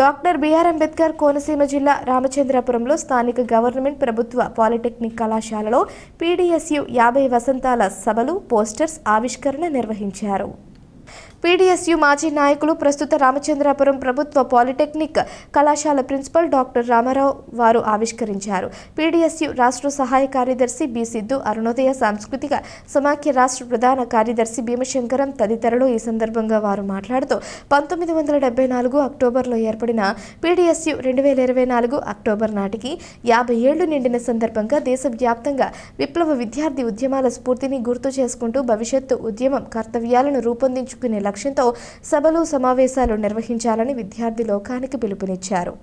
Doctor BR Ambedkar Konaseema జిల్లా రామచంద్రపురంలో స్థానిక government ప్రభుత్వ పాలిటెక్నిక్ కళాశాలలో పీడీఎస్యు యాభై వసంతాల సభలు పోస్టర్స్ ఆవిష్కరణ నిర్వహించారు. పీడీఎస్యు మాజీ నాయకులు ప్రస్తుత రామచంద్రాపురం ప్రభుత్వ పాలిటెక్నిక్ కళాశాల ప్రిన్సిపల్ డాక్టర్ రామారావు వారు ఆవిష్కరించారు. పీడీఎస్యు రాష్ట్ర సహాయ కార్యదర్శి బి. సిద్ధు అరుణోదయ సాంస్కృతిక సమాఖ్య రాష్ట్ర ప్రధాన కార్యదర్శి భీమశంకరం తదితరులు ఈ సందర్భంగా వారు మాట్లాడుతూ పంతొమ్మిది వందల డెబ్బై నాలుగు అక్టోబర్లో ఏర్పడిన పీడీఎస్యు రెండు వేల ఇరవై నాలుగు అక్టోబర్ నాటికి యాభై ఏళ్ళు నిండిన సందర్భంగా దేశవ్యాప్తంగా విప్లవ విద్యార్థి ఉద్యమాల స్ఫూర్తిని గుర్తు చేసుకుంటూ భవిష్యత్తు ఉద్యమం కర్తవ్యాలను రూపొందించుకునే లక్ష్యంతో సభలు సమావేశాలు నిర్వహించాలని విద్యార్థి లోకానికి పిలుపునిచ్చారు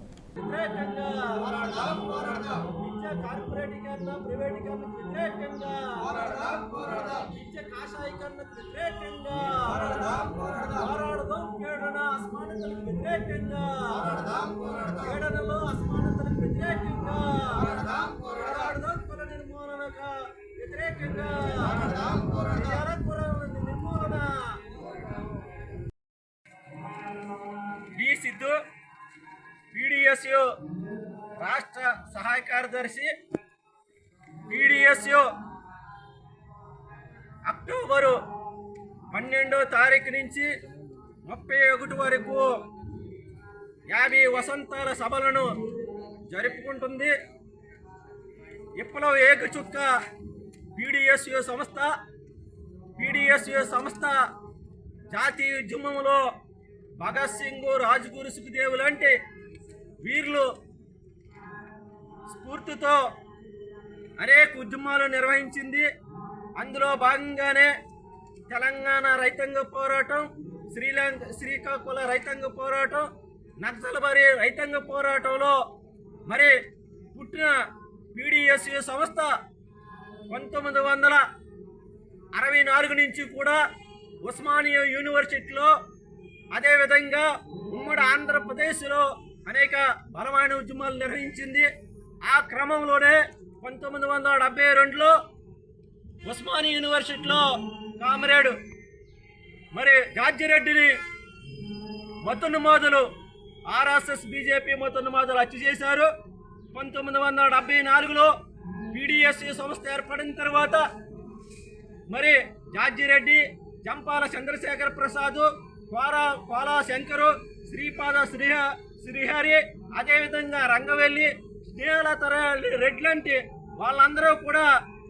వ్యతిరేకంగా పిడిఎస్యు రాష్ట్ర సహాయ కార్యదర్శి పిడిఎస్యు అక్టోబరు పన్నెండో తారీఖు నుంచి ముప్పై ఒకటి వరకు యాభై వసంతాల సభలను జరుపుకుంటుంది. విప్లవ ఏక చుక్క పీడిఎస్యు సంస్థ పీడిఎస్యు సంస్థ జాతీయ ఉద్యమంలో భగత్ సింగ్ రాజ్గురు సుఖదేవ్ లాంటి వీరులు స్ఫూర్తితో అనేక ఉద్యమాలు నిర్వహించింది. అందులో భాగంగానే తెలంగాణ రైతాంగ పోరాటం శ్రీలంక శ్రీకాకుళ రైతాంగ పోరాటం నక్సల్బరి రైతాంగ పోరాటంలో మరి పుట్టిన పీడిఎస్యు సంస్థ పంతొమ్మిది వందల అరవై నాలుగు నుంచి కూడా ఉస్మానియా యూనివర్సిటీలో అదేవిధంగా ఉమ్మడి ఆంధ్రప్రదేశ్లో అనేక బలమైన ఉద్యమాలు నిర్వహించింది. ఆ క్రమంలోనే పంతొమ్మిది వందల డెబ్బై రెండులో ఉస్మానియా యూనివర్సిటీలో కామరేడు మరి జార్జిరెడ్డిని మతోన్మాదులు ఆర్ఎస్ఎస్ బీజేపీ మతోన్మాదులు హత్య చేశారు. పంతొమ్మిది వందల డెబ్బై నాలుగులో పీడిఎస్సీ సంస్థ ఏర్పడిన తర్వాత మరి జార్జిరెడ్డి జంపాల చంద్రశేఖర ప్రసాద్ కోరా కోలా శంకరు శ్రీపాద శ్రీహ శ్రీహరి అదేవిధంగా రంగవెల్లి స్నేహల రెడ్డి లాంటి వాళ్ళందరూ కూడా